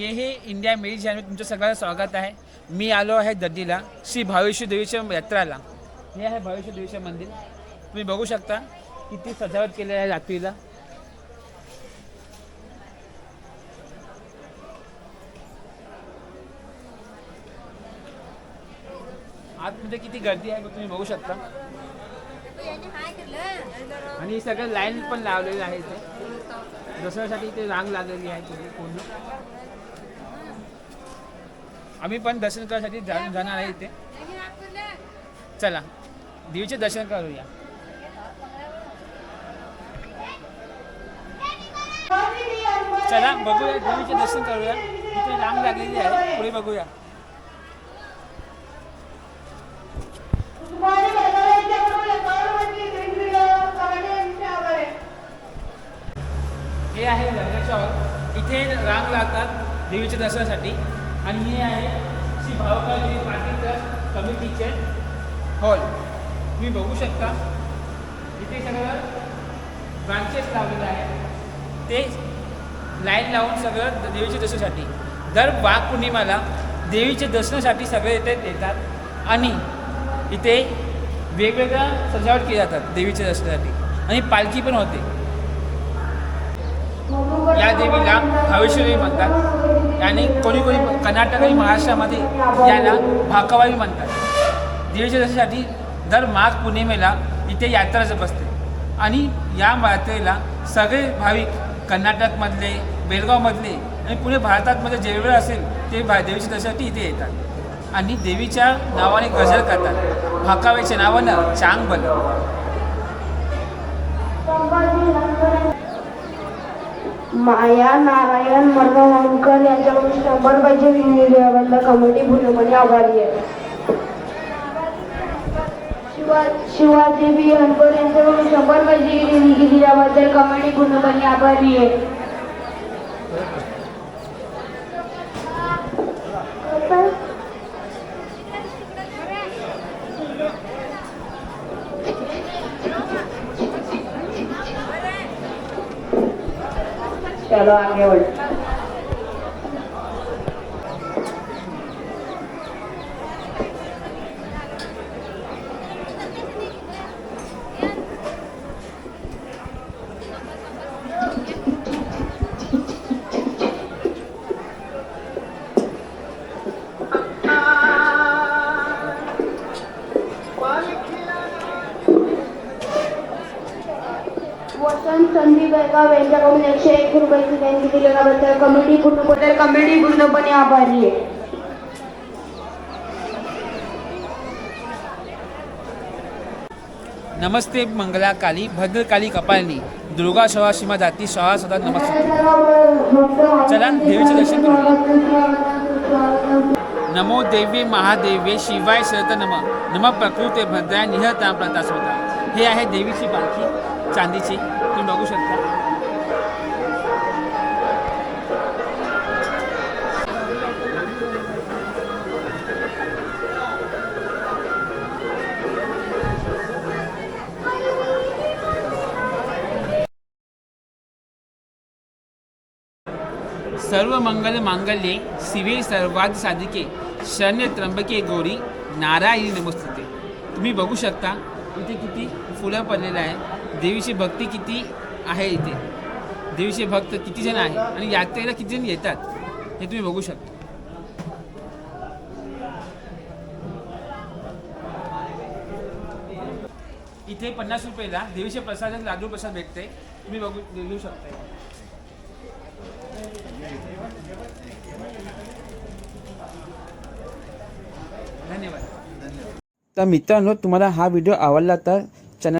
ये हे इंडिया मेरी चॅनल तुमचं सगळ्यांना स्वागत आहे. मी आलो आहे दर्दीला श्री भावेश्वर देवीच्या यात्राला. हे आहे भावेश्वर देवीचं मंदिर. तुम्ही बघू शकता किती सजावट केली आहे रात्रीला. आतमध्ये किती गर्दी आहे तुम्ही बघू शकता. आणि हे सगळं लाईन पण लावलेलं आहे इथे. दसऱ्यासाठी इथे रांग लागलेली आहे तिथे पूर्ण. आम्ही पण दर्शन करायसाठी जा- जाणार आहे इथे. चला देवीचे दर्शन करूया. चला बघूया देवीचे दर्शन करूया. इथे रांग लागलेली आहे. पुढे बघूया. हे आहे लग्नाच्या इथे रांग लागतात देवीच्या दर्शनासाठी. आणि हे आहे श्री भावकाली पाटील ट्रस्ट कमिटीचे हॉल तुम्ही बघू शकता. इथे सगळं ब्रांचेस लावलेले आहे. ते लाईन लावून सगळं देवीच्या दर्शनासाठी. दर वाघ पौर्णिमाला देवीच्या दर्शनासाठी सगळे इथे येतात. आणि इथे वेगवेगळ्या सजावट केली जातात देवीच्या दर्शनासाठी. आणि पालखी पण होते. या देवीला भावेश्वरी म्हणतात. आणि कोणी कोणी कर्नाटक आणि महाराष्ट्रामध्ये याला भाकावाई म्हणतात. देवीच्या दर्शनासाठी दर माघ पौर्णिमेला इथे यात्रा बसते. आणि या यात्रेला सगळे भाविक कर्नाटकमधले बेळगावमधले आणि पुणे भारतातमध्ये जेवढे असेल ते भा देवीच्या दर्शनासाठी इथे येतात. आणि देवीच्या नावाने गजर करतात. भाकावेच्या नावानं चांगबल. माया नारायण मर्दवंकर यांच्याकडून शंभर पैसे विनियोगाबद्दल कमिटी पूर्णपणे आभारी आहे. शिवा शिवादेवी हनकर यांच्याकडून शंभर पैसे देणगी दिल्याबद्दल कमिटी पूर्णपणे आभारी आहे. चलो आगे बढ़ वसंत बेळगाव यांच्याकडून एकशे एक रुपयाची देणगी दिल्याबद्दल कमिटी पूर्णपणे कमिटी पूर्णपणे आभारी आहे. नमस्ते मंगला काली भद्रकाली कपालिनी दुर्गा शवा सीमा जाती शवा सदा नमस्ते चला, देवीचे दर्शन नमो देवी महादेवे शिवाय सरत नम. नम प्रकृते भद्राय निहता प्रतास्वता हे आहे देवीची पालखी चांदीची. तुम्ही बघू शकता. सर्व मंगल मांगल्ये शिवे सर्वाद साधिके शरण्य त्र्यंबके गौरी नारायणी नमस्ते तुम्ही बघू शकता इथे किती फुलं पडलेलं आहे देवीची भक्ती किती आहे इथे? देवीचे भक्त किती जण आहे? आणि यात्रेला किती जण येतात? हे तुम्ही बघू शकता. इथे पन्नास रुपयाला देवीचे प्रसाद लाडू प्रसाद भेटते तुम्ही बघू घेऊ शकता धन्यवाद. तर मित्रांनो तुम्हाला हा व्हिडिओ आवडला तर